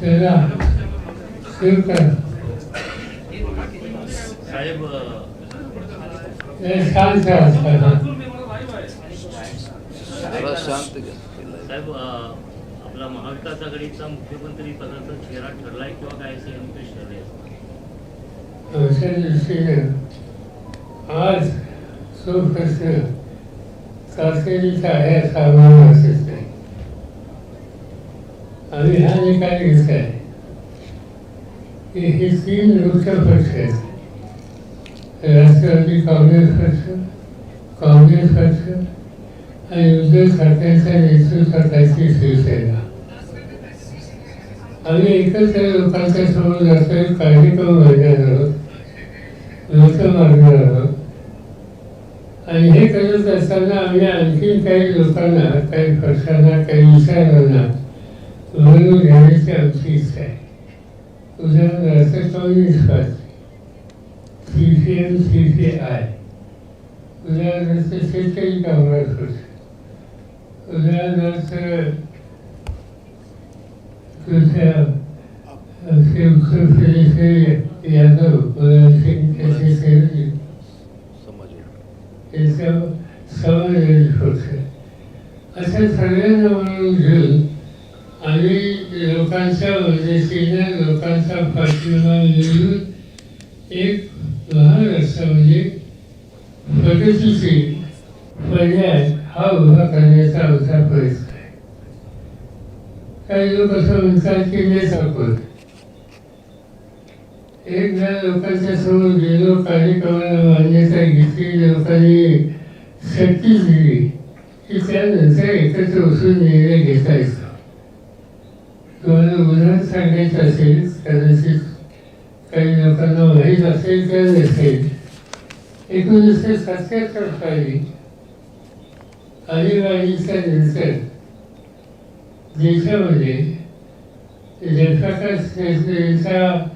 त्याला सेव करा साहेब शांत शांत. साहेब आपला महाविकास आघाडीचा मुख्यमंत्री पदाचा चेहरा ठरलाय किंवा काय असे अंकुश ठरले आज तो प्रश्न चाचणीचा आहे असा आम्हाला आणि नाही जे हा घेत आहे हे तीन मुख्य पक्ष आहेत. राष्ट्रवादी काँग्रेस पक्ष काँग्रेस पक्ष आणि उद्धव ठाकरेंच्या नेतृत्वाखालची शिवसेना. आम्ही एकत्र लोकांच्या समोर जातोय कार्यक्रम मांडणार आहोत लोक आहोत. आणि हे करत असताना आम्ही आणखी काही लोकांना काही पक्षांना काही विचारांना वळून घेण्याची आमची आहे उदाहरणार्थ communist party C P M C P I उदाहरणार्थ शेतकरी कामगार पक्ष उदाहरणार्थ तुझ्या उत्तर प्रदेशचे यादव सिंग त्याचा समाजवादी पक्ष अशा सगळ्यांना म्हणून घेऊन आम्ही लोकांच्या मदतीनं लोकांचा पाठिंबा मिळवून एक लहान असा म्हणजे प्रगतीचे पर्याय हा उभा करण्याचा आमचा प्रयत्न आहे. काही लोक असं म्हणतात की मी आपण एकदा लोकांच्या समोर गेलो कार्यक्रमाला मान्यता घेतली लोकांनी शक्ती दिली की त्यानंतर एकत्र बसून निर्णय घेता येतो. तुम्हाला उदाहरण सांगायचं असेल कदाचित काही लोकांना माहीत असेल किंवा नसेल एकोणीसशे सत्याहत्तर साली आणीबाणीच्या नंतर देशामध्ये जयप्रकाश नारायणचा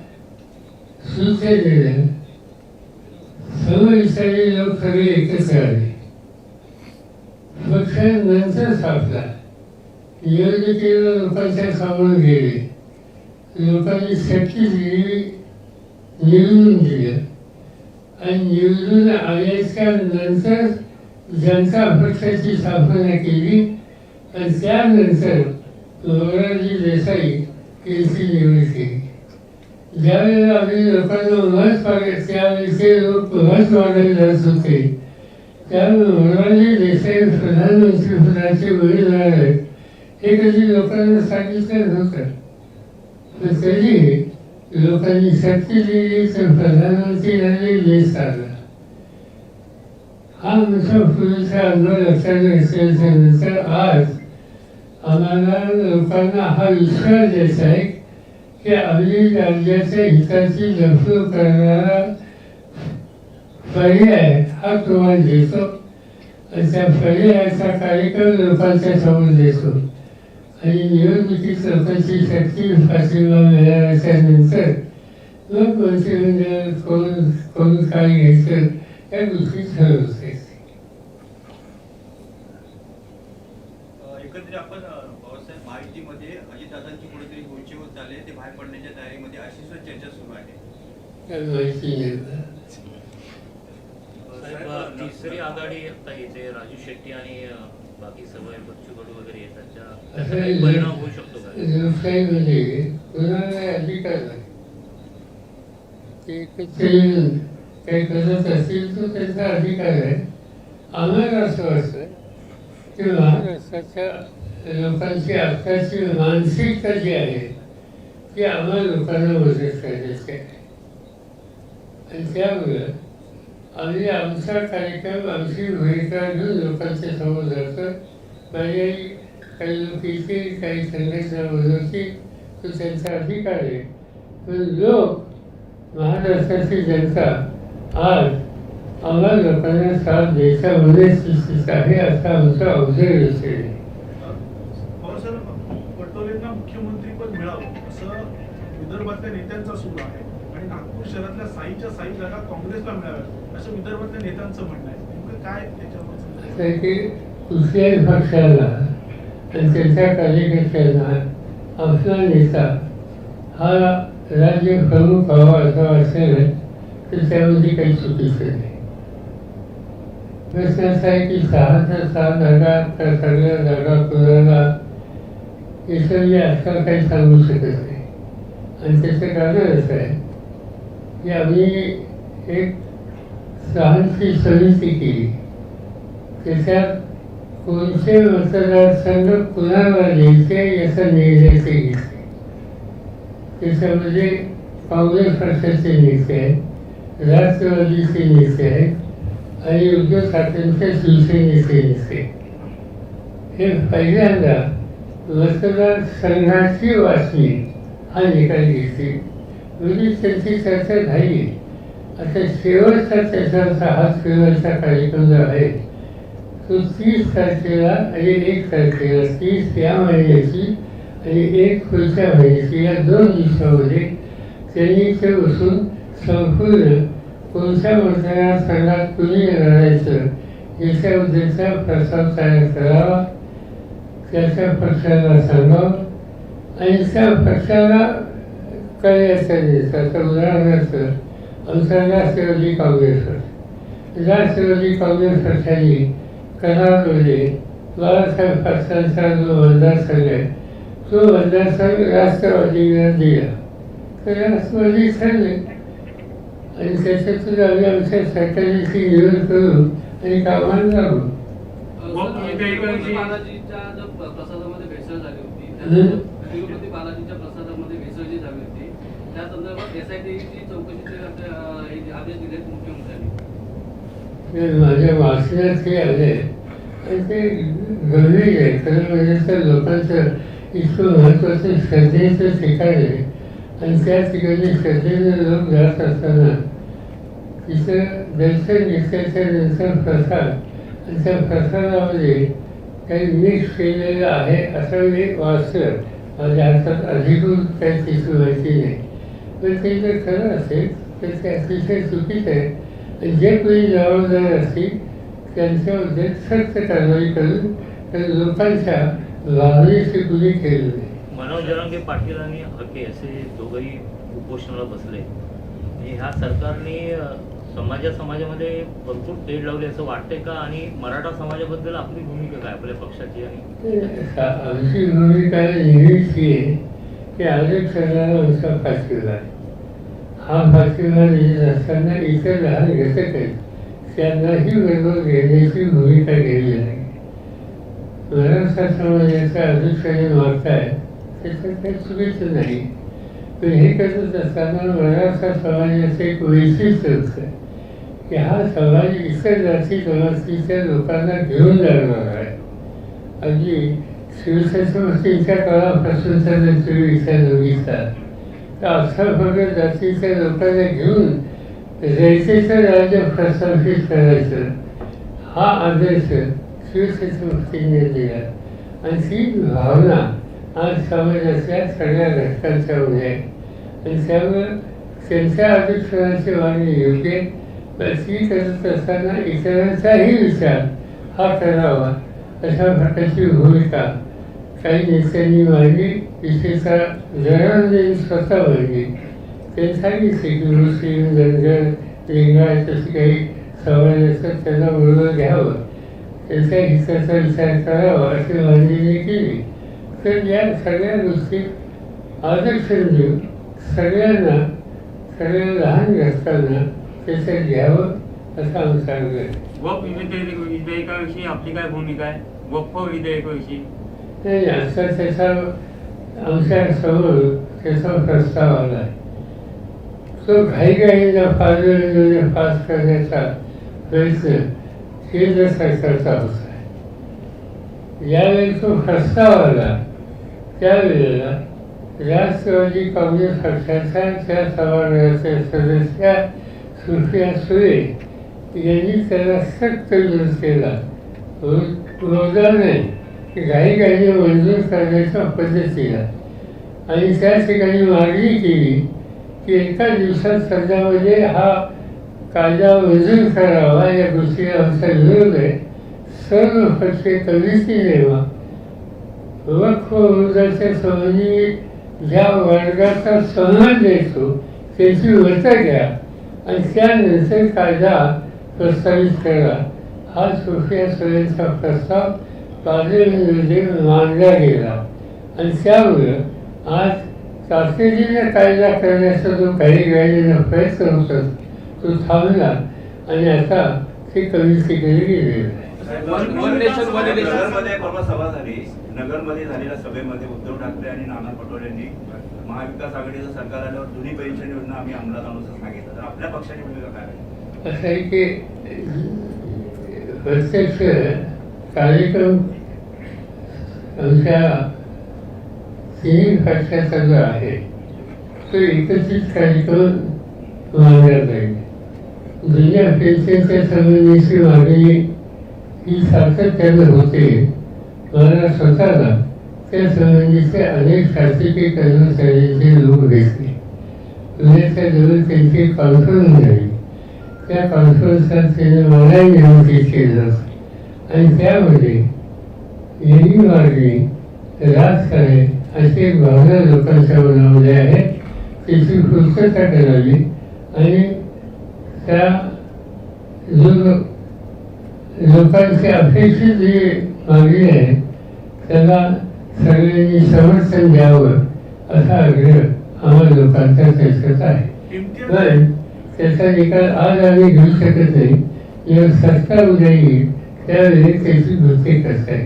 सूचनेनं समविचारी लोक सगळे एकत्र आले पक्ष नंतर सापला निवडणुकीला लोकांच्या समोर गेले लोकांनी शक्ती दिली निवडून दिलं आणि निवडून आल्याच्यानंतर जनता पक्षाची स्थापना केली. आणि त्यानंतर मोरारजी देसाई यांची निवड केली ज्यावेळेला आम्ही लोकांना मत मागत त्यावेळी ते लोक मत मागायला जात होते. त्यामुळे मोरारजी देसाई प्रधानमंत्री पदाचे उमेदवार आहेत हे कधी लोकांना सांगितलं नव्हतं पण तरी लोकांनी शक्ती दिली तर प्रधानमंत्री झाले देश चालला हा आमचा पूर्वीचा अनुभव लक्षात घेतल्याच्या नंतर आज आम्हाला लोकांना हा विश्वास द्यायचा आहे की आम्ही राज्याच्या हिताची जपणूक करणारा पर्याय हा तुम्हाला देतो आणि त्या पर्यायाचा कार्यक्रम लोकांच्या समोर देतो आणि निवडणुकीत लोकांची शक्ती पाठिंबा मिळाल्याच्या नंतर मग मंत्रिमंडळ कोण कोण काय घ्यायचं या गोष्टी ठरवते अ, एकंदरीत आपण बाबासाहेब महायुतीमध्ये अजितदादांची कुठेतरी गोची होत झाले ते बाहेर पडण्याच्या तयारीमध्ये अशी सुद्धा चर्चा सुरू आहे. तिसरी आघाडी आता येते राजू शेट्टी आणि बाकी सर्व बच्चू कडू वगैरे येतात त्या- त्याचा काही परिणाम होऊ शकतो का? लोकशाहीमध्ये कुणाला अधिकार नाही. ते एकत्र येऊन काही करत असतील तर त्यांचा अधिकार आहे. आम्हाला असं वाटतं की महाराष्ट्राच्या लोकांची आत्ताची मानसिकता जी आहे ती आम्हाला लोकांना मदत करायची आहे. आणि त्यामुळं आणि आमचा कार्यक्रम आमची भूमिका घेऊन लोकांच्या समोर जातो. पर्यायी काही लोक येतील काही संघटना बोलवतील तो त्यांचा अधिकार आहे. पण लोक महाराष्ट्राची जनता आज आम्हाला लोकांना साथ द्यायचा मनस्थितीत आहे असा आमचा ऑब्झर्वेशन आहे मुख्यमंत्रीपद मिळावं असं विदर्भातल्या नेत्यांचा सूर आहे. आणि नागपूर शहरातल्या साईच्या साई जागा काँग्रेसला मिळाव्या असं विदर्भातल्या नेत्यांचं म्हणणं आहे. नेमकं काय त्याच्यावर की कुठल्याही पक्षाला आणि त्यांच्या कार्यकर्त्यांना आपला नेता हा राज्य प्रमुख व्हावा असा वाटलं तर त्यामध्ये काही चुकीचं नाही. प्रश्न असा आहे की सहा सहा जागा तर सगळ्या जागा कुणाला याचं मी आजकाल काही सांगू शकत नाही. आणि त्याचं कारण असं आहे की आम्ही एक सहांची समिती केली. त्याच्यात कोणते मतदारसंघ कुणाला द्यायचे याचा निर्णय ते घेतले. त्याच्यामध्ये म्हणजे काँग्रेस पक्षाचे नेते आहेत राष्ट्रवादीचे नेते आहेत आणि उद्धव ठाकरेंच्या शिवसेनेचे नेते हे पहिल्यांदा मतदारसंघाची वाचणी हा निकाल घेतली म्हणजे त्यांची चर्चा झाली. आता शेवटचा त्याच्यावरचा हा शेवटचा कार्यक्रम जो आहे तो तीस तारखेला आणि एक तारखेला तीस या महिन्याची आणि एक पुढच्या महिन्याची या दोन दिवसामध्ये त्यांनी ते बसून संपूर्ण कोणत्या मतदारसंघात कुणी लढायचं याच्याबद्दलचा प्रस्ताव तयार करावा त्याच्या पक्षाला सांगावं आणि त्या पक्षाला कार्याचा द्यायचं आता उदाहरणार्थ आमचा राष्ट्रवादी काँग्रेस पक्ष राष्ट्रवादी काँग्रेस पक्षाने करारमध्ये बाळासाहेब पाटलांचा जो मतदारसंघ आहे तो मतदारसंघ राष्ट्रवादीला दिला. तर राष्ट्रवादी ठरले आणि त्याच्यातून आम्ही आमच्या सरकारची निवड करू आणि कामाला लागू तिरुपती बालाजीच्या जो प्र- प्रसादामध्ये भेसळ झाली होती प्रसादामध्ये भेसळ जी झाली होती त्या संदर्भात एसआयटीची चौकशीचे असे, अं, माझ्या वाचण्यात ते आले आणि ते गंभीर आहे. खरं म्हणजे त्या लोकांचं इतकं महत्त्वाचं श्रद्धेचं ठिकाण आहे. आणि त्या ठिकाणी श्रद्धेने लोक जात असताना तिथं दर्शन घेतल्याच्या नंतर प्रसाद. आणि त्या प्रसादामध्ये काही मिक्स केलेलं आहे असं मी वाचलं. माझ्या हातात अधिकृत काही तिची माहिती नाही. पण ते जर खरं असेल. ते अतिशय चुकीचं आहे आणि जे कोणी जबाबदार असतील त्यांच्याबद्दल सक्त कारवाई करून त्या लोकांच्या भावनेची गुन्हे केली नाही मनोज जरांगे पाटील आणि हके असे दोघंही उपोषणाला बसले. आणि ह्या सरकारने समाजा समाजामध्ये भरपूर तेढ लावले. असं वाटतंय का? आणि मराठा समाजाबद्दल आपली भूमिका काय? आपल्या पक्षाची आणि आमची भूमिका नेहमीच आहे की आरक्षणाला आमचा पाठिंबा आहे. हा। पाठिंबा असताना इतर लहान घटक आहेत त्यांनाही बरोबर घेण्याची भूमिका केली नाही मराठा समाजाच्या आरक्षणे मागताय त्याचं काही चुकीचं नाही। पण हे करत असताना मराठा समाजाचं एक वैशिष्ट्य होतं की हा समाज इतर जाती जमातीच्या लोकांना घेऊन जाणार आहे अगदी शिवछत्रपतींच्या काळापासून जर विचार बघितला तर अख्खा जातीच्या लोकांना घेऊन रयतेचं राज्य प्रस्थापित करायचं हा आदर्श शिवछत्रपतींनी दिला आणि ती भावना आज समाजातल्या सगळ्या घटकांच्यामध्ये आहे आणि त्यामुळे त्यांच्या आदर्शनाची मागणी योग्य ती करत असताना इतरांचाही विचार हा करावा अशा प्रकारची भूमिका. काही नेत्यांनी मांडली विशेषतः जनार्दन स्वतः मांडली ते सांगितले की मुस्लिम गंजर लिंगायत अशी काही समाज असतात त्यांना बरोबर घ्यावं. त्याच्या हिताचा विचार करावा अशी मांडणी केली. तर या सगळ्या गोष्टी आदर्श देऊन सगळ्यांना सगळ्या लहान घटकांना त्याचं घ्यावं असं आमचा आग्रह आहे. वक्फ विधेयकाविषयी आपली काय भूमिका आहे? वप विधेयकाविषयी? ते यांचा त्याचा आमच्यासमोर त्याचा प्रस्ताव आला. आहे तो घाईघाईला फार पास करण्याचा प्रयत्न केंद्र सरकारचा होता आहे. ज्यावेळी तो प्रस्ताव आला. त्यावेळेला राष्ट्रवादी काँग्रेस पक्षाच्या त्या सभागृहाच्या सदस्या सुप्रिया सुरे यांनी त्याला सक्त विरोध केला. की घाई गाडी मंजूर करण्याच्या पद्धतीला आणि त्या ठिकाणी मागणी केली की एका दिवसात सध्यामध्ये हा कायदा मंजूर करावा या गोष्टीला आमचा विरोध आहे सर्व पक्ष कमिटी नेमा वक्फ विरोधाच्या संबंधी ज्या वर्गाचा सन्मान देतो त्याची मतं घ्या आणि त्यानंतर कायदा प्रस्तावित करा? हा सुप्रिया सुळेंचा प्रस्ताव पार्लमेंटमध्ये मांडला गेला आणि त्यामुळं आज तातडीने कायदा करण्याचा जो काही वेळेला प्रयत्न होता तो थांबला आणि आता ते कमी केले गेलेलं आहे one one nation one election नगरमध्ये परवा सभा झाली. नगरमध्ये झालेल्या सभेमध्ये उद्धव ठाकरे आणि नाना पटोलेंनी महाविकास आघाडीचं सरकार आल्यावर जुनी पेन्शन योजना आम्ही अंमलात आणू असं सांगितलं. तर आपल्या पक्षाची भूमिका काय आहे? असं आहे की प्रत्यक्ष कार्यक्रम आमच्या तीन घटकाचा जो आहे तो एकत्रित कार्यक्रम मानला जाईल. जुन्या पेन्शनच्या संबंधीची मागणी ही सातत्यानं होते. मला स्वतःला त्या संबंधीचे अनेक शासकीय कर्मचाऱ्यांचे लोक भेटले पुण्याच्या जवळ त्यांची कॉन्फरन्स झाली त्या कॉन्फरन्सला त्याने मलाही निमंत्रित केलं आणि त्यामध्ये यांनी मागणी राजकारण असे भावना लोकांच्या मनामध्ये आहेत त्याची पूर्तता करावी आणि त्या जो लोकांची अपेक्षित जी मागणी आहे त्याला सगळ्यांनी समर्थन द्यावं असा आग्रह आम्हा लोकांचा त्याच्यात आहे. पण त्याचा निकाल आज आम्ही घेऊ शकत नाही. जेव्हा सत्ता उद्या येईल त्यावेळी त्याची आहे.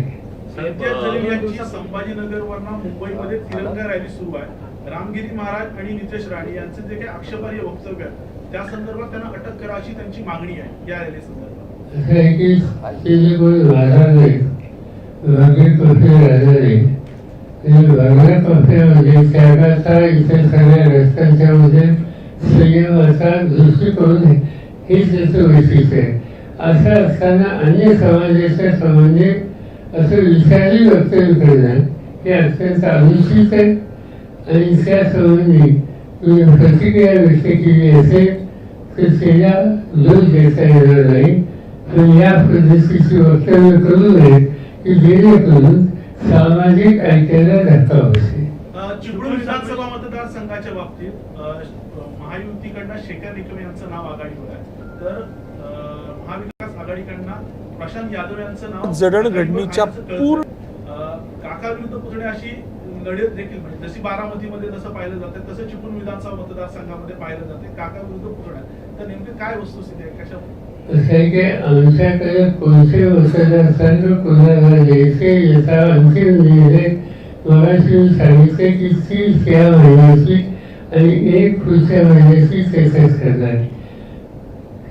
इम्तियाज जलील यांची संभाजीनगरवरनं मुंबईमध्ये तिरंगा रॅली सुरू आहे. रामगिरी महाराज आणि नितेश राणे यांचे जे काही आक्षेपार्ह वक्तव्य आहे त्या संदर्भात त्यांना अटक करा अशी त्यांची मागणी आहे या रॅली संदर्भात. असं आहे की ते जे कोणी महाराज वाघे कॉफी राहणारे वाघ्या कॉफीमध्ये त्यागाचा इतर सगळ्या रस्त्यांच्या मध्ये संयमाचा दृष्टिकोन हे त्याचं वैशिष्ट्य आहे. असं असताना अनेक समाजाच्या संबंधी असं विचारही वक्तव्य करणं हे अत्यंत अनुचित आहे. आणि त्यासंबंधी तुम्ही प्रतिक्रिया व्यक्त केली असेल तर त्याला दोष देता येणार नाही. आणि या पद्धतीची वक्तव्य करू नये की जेणेकरून सामाजिक ऐक्याला धक्का बसेल. अ, चिपळूण विधानसभा मतदारसंघाच्या बाबतीत महायुतीकडनं शेखर निकम यांचं नाव आघाडीवर आहे. तर प्रशांत यादव यांचं नाव जडणघडणीच्या पूर्ण- कळतंय. अ, काका विरुद्ध पुतणे अशी लढत देखील म्हणजे जशी बारामतीमध्ये जसं पाहिलं जाते तसं चिपळूण विधानसभा मतदारसंघामध्ये पाहिलं जाते. काका विरुद्ध पुतणे तर नेमकी काय वस्तुस्थिती आहे? कशा की आमच्याकडे कोणते मतदारसंघ कोणाला द्यायचे याचा अंतिम निर्णय मगाशी मी सांगितले की तीस या महिन्याची आणि एक पुढच्या महिन्याची त्याच्यात करणार.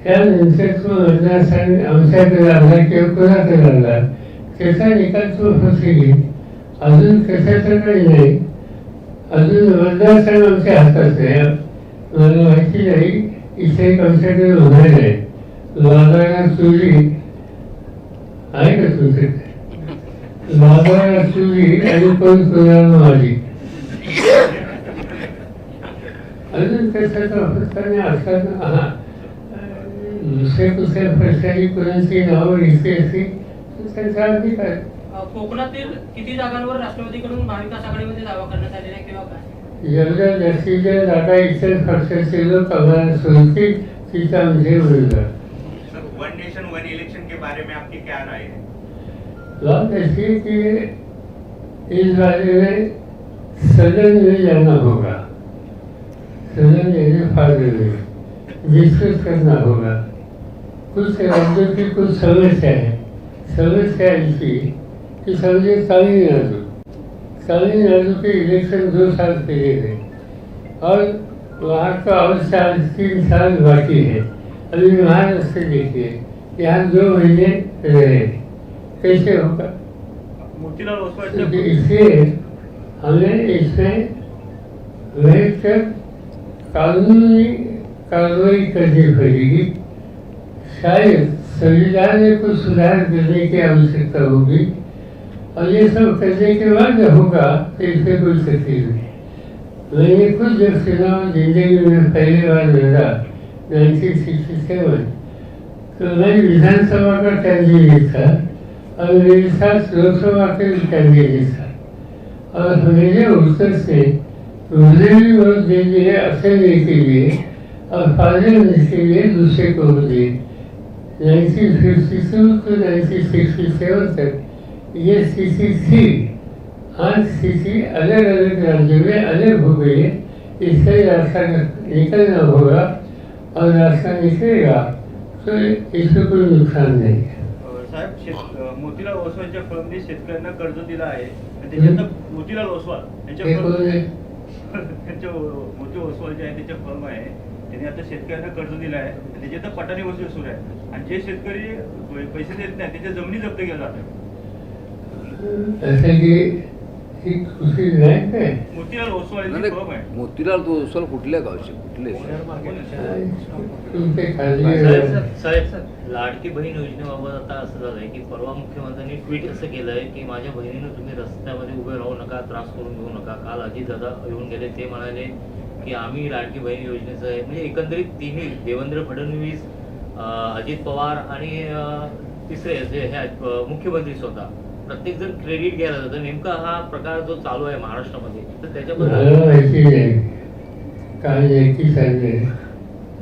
त्या तो मतदारसंघ आमच्याकडे आला किंवा कोणाकडे लागला त्याचा निकाल तो होते अजून कशाचं काही नाही अजून वृद्धाश्रम आमच्या हातात आहे मला माहिती नाही इथे एक आमच्याकडे होणार आहे. लादाला सुरी. आहे का तुझे लादाला सुरी आणि पण कोणाला मारी? अजून कशाचा होत नाही असताना हा. दुसऱ्या कुठल्या प्रश्नाची कोणाची नावं लिहिली असतील तर त्यांचा अधिकार आहे. अ, कोकणातील किती जागांवर राष्ट्रवादीकडून महाविकास आघाडीमध्ये दावा करण्यात आलेला आहे किंवा काय? जागा इतर पक्षाचे लोक आम्हाला सोडतील तिचा आमचे उमेदवार sir one nation one election के बारे में आपकी क्या राय है? बात ऐसी कि इस बारे में सदन में जाना होगा। सदन डिस्कस करना होगा। कुछ राज्यों की कुछ समस्या है। समस्या ऐसी कि समझे तमिलनाडु तमिलनाडु के इलेक्शन दो साल पहले थे। और वहाँ का और साल तीन साल बाकी है। अभी महाराष्ट्र देखिए। यहाँ दो महीने रहे। कैसे होगा? तो इसलिए हमें इसमें कानूनी कार्रवाई करनी पड़ेगी। शायद संविधान में कुछ सुधार करने की आवश्यकता होगी और ये सब करने के बाद होगा तो इसमें कोई तकलीफ़ नहीं। मैंने खुद जब चुनाव ज़िंदगी में पहली बार लड़ा नाइनटीन सिक्सटी सेवन तो मैं विधानसभा का कैंडिडेट था और मेरे साथ लोकसभा के भी कैंडिडेट था। और मेरे उत्तर से उन्हें दे दिए असेंबली के लिए और पार्लियामेंट के लिए दूसरे को दिए। 1952 to 1967 तक ये स्थिति थी आज स्थिति अलग अलग राज्यों में अलग हो गई है इससे रास्ता निकलना होगा और रास्ता निकलेगा तो इसमें कोई नुकसान नहीं है। साहेब मोतीलाल ओसवालच्या फर्मने शेतकऱ्यांना कर्ज दिलं आहे आणि त्याच्यातनं मोतीलाल ओसवाल यांच्या? त्यांच्या मोती ओसवाल जे आहे त्याच्या फर्म आहे. त्यांनी आता शेतकऱ्यांना कर्ज दिलं आहे. आणि त्याच्यात पटाणी वसूल सुरू आहे. आणि जे शेतकरी पैसे देत नाही त्याच्या जमिनी जप्त केल्या जातात. ही आहे? मोतीलाल ओसवाल मोतीलाल तो उसल कुठल्या गावचे? कुठले? साहेब लाडकी बहीण योजनेबाबत आता असं झालंय की परवा मुख्यमंत्र्यांनी ट्विट असं केलंय की माझ्या बहिणीनं तुम्ही रस्त्यामध्ये उभे राहू नका त्रास करून घेऊ नका. काल अजित दादा येऊन गेले ते म्हणाले की आम्ही लाडकी बहीण योजनेचं आहे. म्हणजे एकंदरीत तिन्ही देवेंद्र फडणवीस अजित पवार आणि तिसरे जे हे मुख्यमंत्री स्वतः. प्रत्येक जण क्रेडिट घ्यायला जातं. नेमका हा प्रकार जो चालू आहे महाराष्ट्रामध्ये तर त्याच्याबद्दल नक्की सांगते.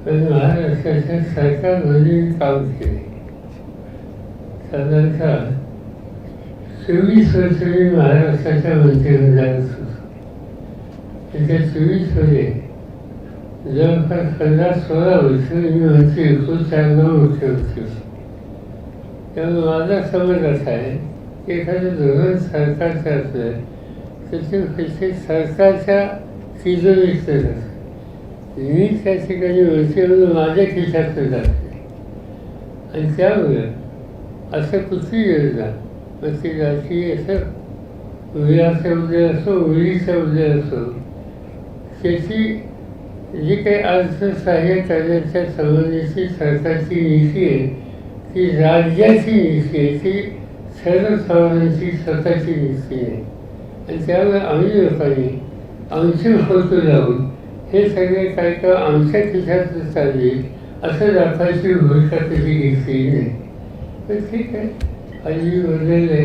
पण महाराष्ट्राच्या सरकारमध्ये मी काम केले साधारणतः चोवीस वर्ष मी महाराष्ट्राच्या मंत्रिमंडळात होतो त्याच्या चोवीसमध्ये जवळपास पंधरा सोळा वर्ष मी मंत्री होतो चार नऊ मुख्यमंत्री त्यामुळे माझा समज असा आहे की एखादं धोरण सरकारचं असलं तर ते पैसे सरकारच्या तिजोरीत असतात मी त्या ठिकाणी मंत्री म्हणून माझ्या खिशातनं जाते आणि त्यामुळे असं कुठली योजना मग ती राजकीय असं मुलाचा उद्या असो मुलीचा उद्या असो त्याची जी काही अर्थसहाय्य करण्याच्या संबंधीची सरकारची नीती आहे ती राज्याची नीती आहे ती सर्वसामान्यांची स्वतःची नीती आहे आणि त्यामुळे आम्ही लोकांनी आमची फोटो लावून हे सगळे काही का आमच्या खिशात चालले असं दाखवायची भूमिका कधी घेतली नाही तर ठीक आहे अजून बदलले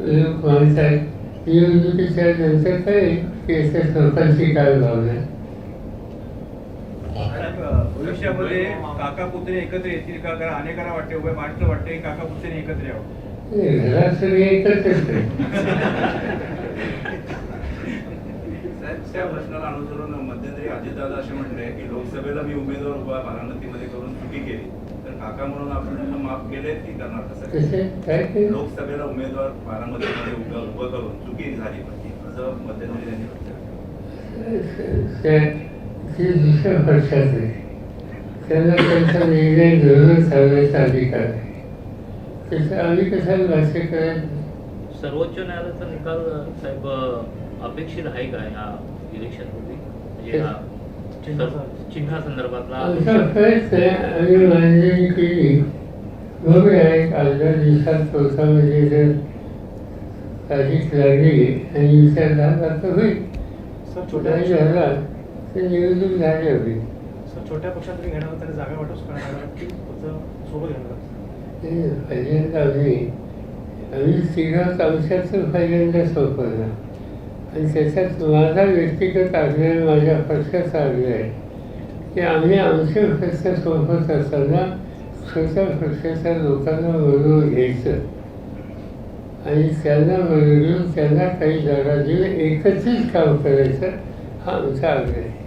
लोक मानतात निवडणुकीच्या नंतर काय की याच्या लोकांची काय भावना आहे. साहेब, भविष्यामध्ये काका पुतणे एकत्र येतील का? कारण अनेकांना वाटते उभ्या वाटते की काका पुतणे एकत्र यावं. घरात सगळे त्या प्रश्नाला अनुसरून मध्यंतरी अजितदादा असे म्हटले की लोकसभेला मी उमेदवार उभा बारामतीमध्ये करून चुकी केली. काका म्हणून आपण त्यांना माफ केले की करणार कसं? लोकसभेला उमेदवार बारामतीमध्ये उभं उभं करून चुकी झाली होती असं मध्यंतरी त्यांनी ते दुसऱ्या पक्षात आहे त्यांना त्यांचा निर्णय धोरण ठरवायचा अधिकार आहे. त्याचं आम्ही कशाला भाष्य करायचं सर्वोच्च न्यायालयाचा निकाल साहेब अपेक्षित आहे का ह्या इलेक्शनपूर्वी म्हणजे हा चिन्ह- चिन्हासंदर्भातला आमचा प्रयत्न आहे आम्ही मांडणी केली बघूया एक अर्ध्या दिवसात कोर्टामध्ये जर तारीख लागली. आणि विचार झाला होईल. नाही झाला तर निवडणूक झाली छोट्या पक्षात घेणार त्याने जागा वाटप करणार की सोबत घेणार ते पहिल्यांदा आम्ही आम्ही तिघात आमच्याच पहिल्यांदा सोपवला आणि त्याच्यात माझा व्यक्तिगत आग्रह माझ्या पक्षाचा आग्रह आहे. की आम्ही आमचे पक्ष सोबत असताना स्वतः पक्षाच्या लोकांना बरोबर घ्यायचं. आणि त्यांना बरोबर त्यांना काही जागा देऊन एकत्रित काम करायचं हा आमचा आग्रह आहे.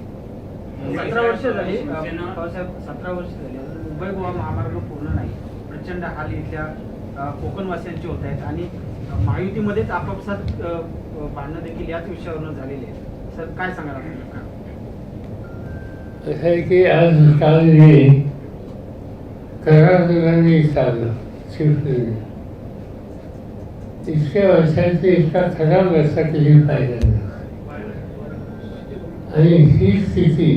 सतरा वर्ष झाली. सतरा वर्ष झाली. मुंबई गोवा महामार्ग पूर्ण नाही. प्रचंड हाल इथल्या कोकणवासियांचे होत आहेत. आणि अ, महायुतीमध्येच आपापसात भांडणं देखील याच विषयावरून झालेली आहेत. सर काय सांगाल आपण असं आहे की आज काल मी करारदारांनी चाललं शिवसेने इतक्या वर्षांची इतका खराब रस्ता केली पाहिजे आणि ही स्थिती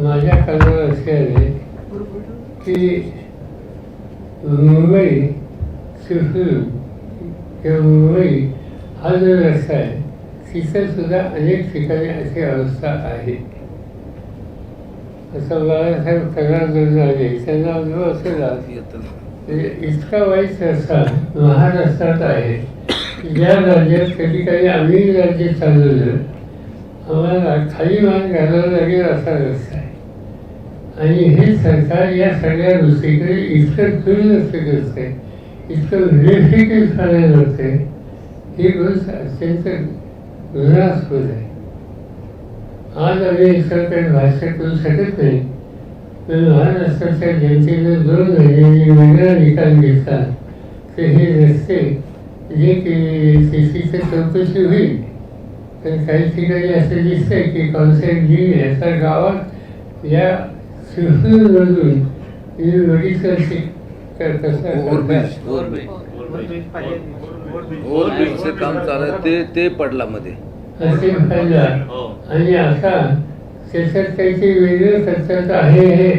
माझ्या कानावर असल्याने की मुंबई शिवसेना किंवा मुंबई हा जो व्यवसाय तिथंसुद्धा सुद्धा अनेक ठिकाणी अशी अवस्था आहे. असं बाळासाहेब करार आले त्यांना अनुभव असेल म्हणजे इतका वाईट रस्ता महाराष्ट्रात आहे. की ज्या राज्यात कधी काही आम्ही राज्य चालवलं आम्हाला खाली मान घालावं लागेल असा रस्ता आहे. आणि हे सरकार या सगळ्या गोष्टीकडे इतकं दुर्लक्ष करते इतकं व्हेरिफिकेट करायला होते ही गोष्ट अत्यंत घृणास्पद आहे. आज आम्ही याच्याकडे भाष्य करू शकत नाही पण महाराष्ट्राच्या जनतेनं दोन महिन्यांनी वेगळा निकाल घेतला. तर हे रस्ते जे की त्याची तर चौकशी होईल. पण काही ठिकाणी असं दिसतंय की कॉन्सेप्ट जी याचा गावात या शिवमधून वडीचं कसं ओव्हरब्रिजचं काम चालू आहे ते ते पडला मध्ये हो. आणि आता त्याच्यात काहीतरी वेगळं करतात आहे हे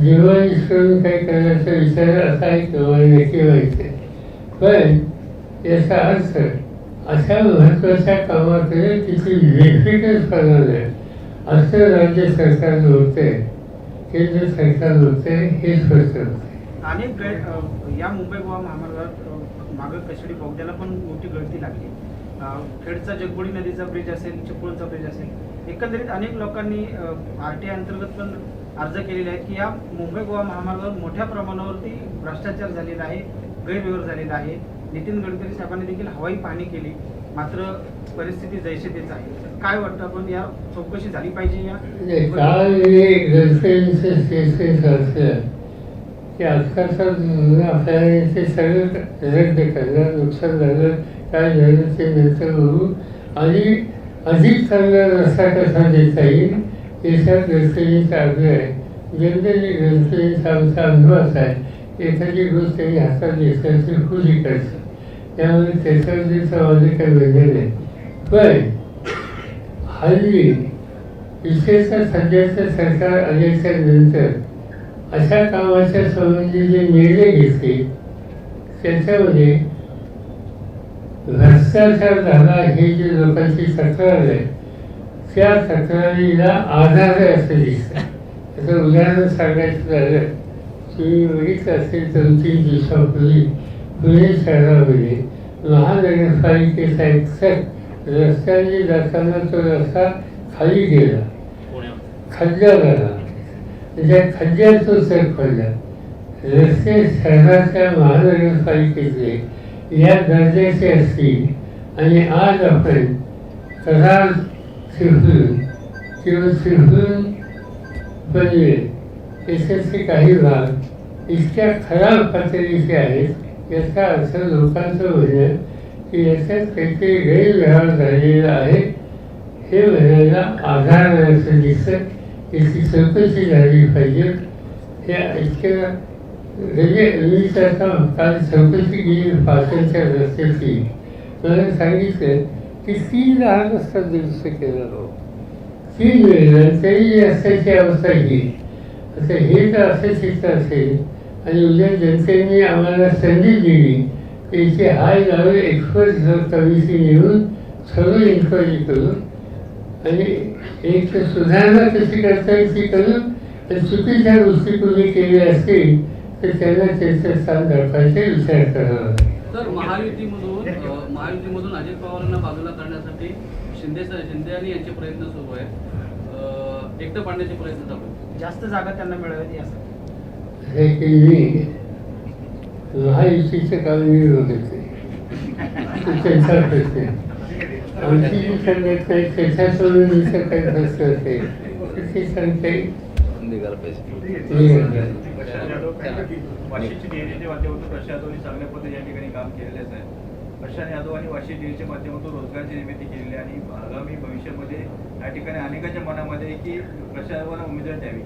जीवानीश करून काही करण्याचा विचार असा किंवा नक्की व्हायचे पण याचा अर्थ अशा महत्त्वाच्या कामाकडे तिची व्हेरिफिकेशन करणार आहे. असं राज्य सरकारनं होते केंद्र सरकार होते हे स्पष्ट होते. अनेक या मुंबई गोवा महामार्गात मागं कशेडी बोगद्याला पण मोठी गळती लागली. खेडचा जगबुडी नदीचा ब्रिज असेल चिपळूणचा ब्रिज असेल एकंदरीत अनेक लोकांनी आर टी आय अंतर्गत पण अर्ज केलेले आहेत की या मुंबई गोवा महामार्गावर मोठ्या प्रमाणावरती भ्रष्टाचार झालेला आहे गैरव्यवहार झालेला आहे. नितीन गडकरी साहेबांनी देखील हवाई पाहणी केली. मात्र परिस्थिती जैसे तेच आहे. काय वाटतं आपण या चौकशी झाली पाहिजे या? की आजकाल सर आपल्याला ते सगळं रद्द करणं नुकसान झालं काय झालं ते नंतर बघू आणि अधिक चांगला रस्ता कसा देता येईल याच्यात गर्लफ्रेंडचा आग्रह आहे. जनतेने गर्लफ्रेंडचा आमचा अनुभव असा आहे. एखादी गोष्ट त्यांनी हातात घेतल्याची खुशी करतं त्यामुळे त्याच्यामध्ये माझं काही वेगळं नाही. पण हल्ली विशेषतः सध्याचं सरकार आल्याच्यानंतर अशा कामाच्या संबंधी जे निर्णय घेतले त्याच्यामध्ये भ्रष्टाचार झाला हे जे लोकांची तक्रार आहे त्या तक्रारीला आधार आहे असं दिसतं. त्याचं उदाहरण सांगायचं झालं तुम्ही बघितलं असेल दोन तीन दिवसापूर्वी पुणे शहरामध्ये महानगरपालिकेचा एक सर रस्त्याने जाताना तो रस्ता खाली गेला. खड्डा झाला त्याच्या खड्ड्यात तो सर पडला रस्ते शहराच्या महानगरपालिकेचे या दर्जाचे असतील. आणि आज आपण करार चिरफून किंवा चिरफून बनले याच्याचे काही भाग इतक्या खराब पातळीचे आहेत याचा अर्थ लोकांचं म्हणणं की याच्यात काहीतरी गैरव्यवहार झालेला आहे हे म्हणायला आधार दिसत. याची चौकशी झाली पाहिजे हे इतक्या म्हणजे मी त्याचा काल चौकशी केली पावसाच्या रस्त्याची मला सांगितलं की तीन लहान रस्ता दुरुस्त केला हो। तीन वेळेला तरी रस्त्याची अवस्था घेईल असं हे तर असं चित्र असेल आणि उद्या जनतेने आम्हाला संधी दिली त्याची हाय लावून एक्सपर्ट कमिटी नेऊन सर्व इन्क्वायरी करून आणि एक सुधारणा कशी करता येईल ती करून तर चुकीच्या गोष्टी कोणी केल्या असतील तर त्यांना त्याचं स्थान दाखवायचा विचार करावा तर महायुतीमधून महायुतीमधून अजित पवारांना बाजूला करण्यासाठी शिंदे शिंदे आणि यांचे प्रयत्न सुरू आहेत. एकटं पाडण्याचे प्रयत्न चालू आहेत. जास्त जागा त्यांना मिळाव्यात यासाठी हे की मी महायुतीचं काम मी बघत नाही तो त्यांचा प्रश्न. आमची जी संगत नाही त्याच्यासोबत दुसरं काही प्रश्न असेल निघाला पाहिजे प्रशांत चांगल्या या ठिकाणी काम आहे यादव आणि वाशी डेअरीच्या माध्यमातून रोजगाराची निर्मिती केलेली आणि आगामी भविष्यामध्ये या ठिकाणी अनेकांच्या मनामध्ये की प्रशांत उमेदवार द्यावी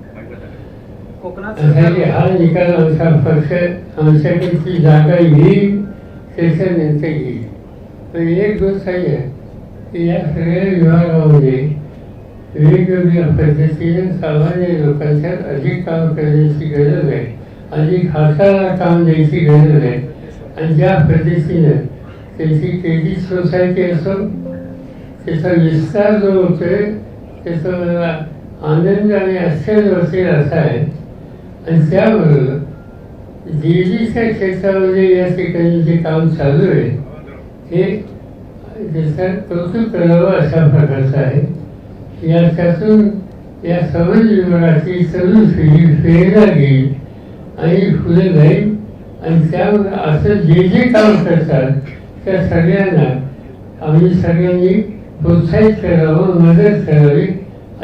कोकणात हा निकाल आमचा पक्ष आमच्याकडची जागा घेईल घेईल एक गोष्ट आहे की या सगळ्या विभागामध्ये वेगवेगळ्या पद्धतीने सामान्य लोकांच्या अधिक काम करण्याची गरज आहे अधिक हाताला काम द्यायची गरज आहे आणि ज्या पद्धतीनं त्याची क्रेडिट सोसायटी असो त्याचा विस्तार जो होतोय त्याचा मला आनंद आणि आश्चर्य असेल असा आहे आणि त्याबरोबर दिल्लीच्या क्षेत्रामध्ये या ठिकाणी जे काम चालू आहे हे कौतुक करावं अशा प्रकारचं आहे. याच्यातून या समाज विभागाची तरुण पिढी प्रेरणा घेईल आणि पुढे जाईल आणि त्यामुळे असं जे जे काम करतात त्या सगळ्यांना आम्ही सगळ्यांनी प्रोत्साहित करावं मदत करावी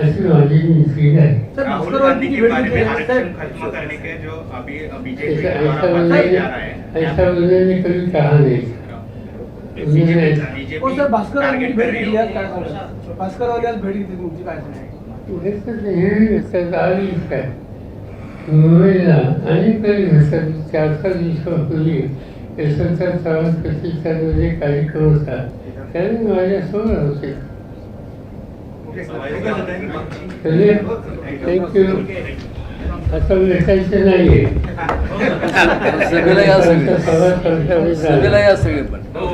अशी माझी निश्चित आहे. सर, राहुल भास्कर गांधी के बारे में साहेब, आरक्षण खत्म करने के जो अभी बीजेपी ऐसा उन्होंने है कभी कहा नहीं। हो भास्कर टारगेट कर रही है काय भास्कर भेट घेतली तुमची काय हे हे काय? मुंबईला अनेक चार पाच दिवसापूर्वी यशवंत चव्हाण प्रतिष्ठानमध्ये कार्यक्रम होता त्याने माझ्यासमोर होते थँक्यू. आता भेटायचं नाहीये. सभेला या सगळे. सभेला या सगळे पण. हो.